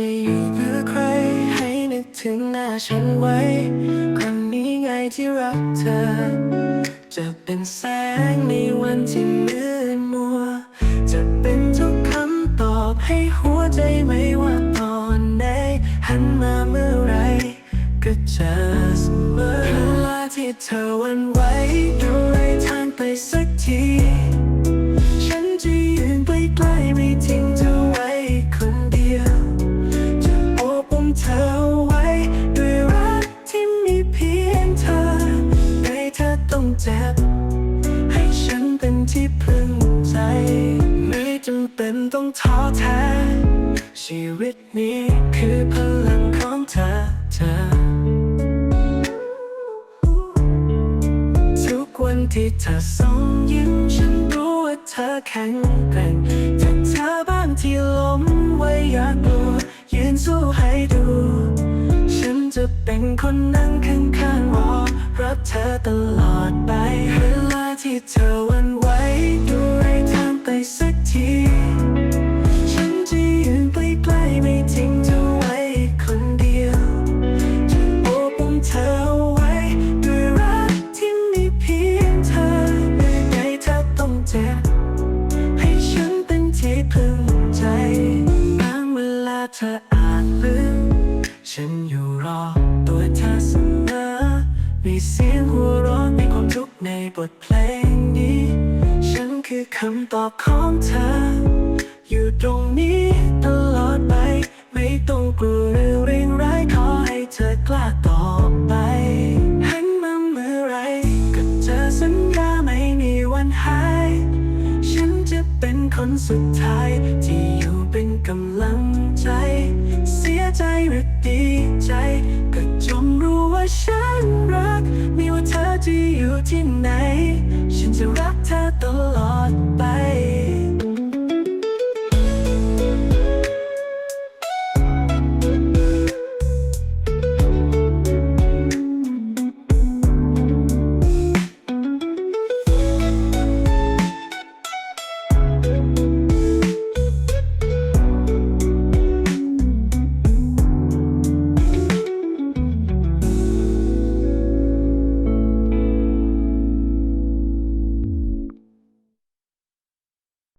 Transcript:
จะอยู่เพื่อใคร ให้นึกถึงหน้าฉันไว้ ครั้งนี้ไงที่รักเธอ จะเป็นแสงในวันที่มืดมัว จะเป็นทุกคำตอบให้หัวใจไม่ว่าตอนไหนหันมาเมื่อไร ก็จะเสมอเวลาที่เธอวันไหวดูไรทางไปสักที ฉันจะยืนไปใกล้ไม่ทิ้ง ชีวิตนี้คือพลังของเธอเธอ ทุกวันที่เธอส่งยิ้มฉันรู้ว่าเธอแข็งแกร่งแต่เธอบ้างที่ล้มไว้อยากกลัวยืนสู้ให้ดู ฉันจะเป็นคนนั่งข้างๆรอรับเธอตลอดไปเวลาที่เธอ เธออาจลืมฉันอยู่รอตัวเธอเสมอ มีเสียงหัวเราะมีความทุกข์ในบทเพลงนี้ ฉันคือคำตอบของเธอ อยู่ตรงนี้ตลอดไป ไม่ต้องกลัวเรื่องเร่งร้ายขอให้เธอกล้าตอบไปหันมาเมื่อไรก็เจอสัญญาไม่มีวันหาย ฉันจะเป็นคนสุดท้ายที่อยู่เป็นกำลัง ใจหรือดีใจ ก็จงรู้ว่าฉันรัก ไม่ว่าเธอจะอยู่ที่ไหน ฉันจะรักเธอตลอด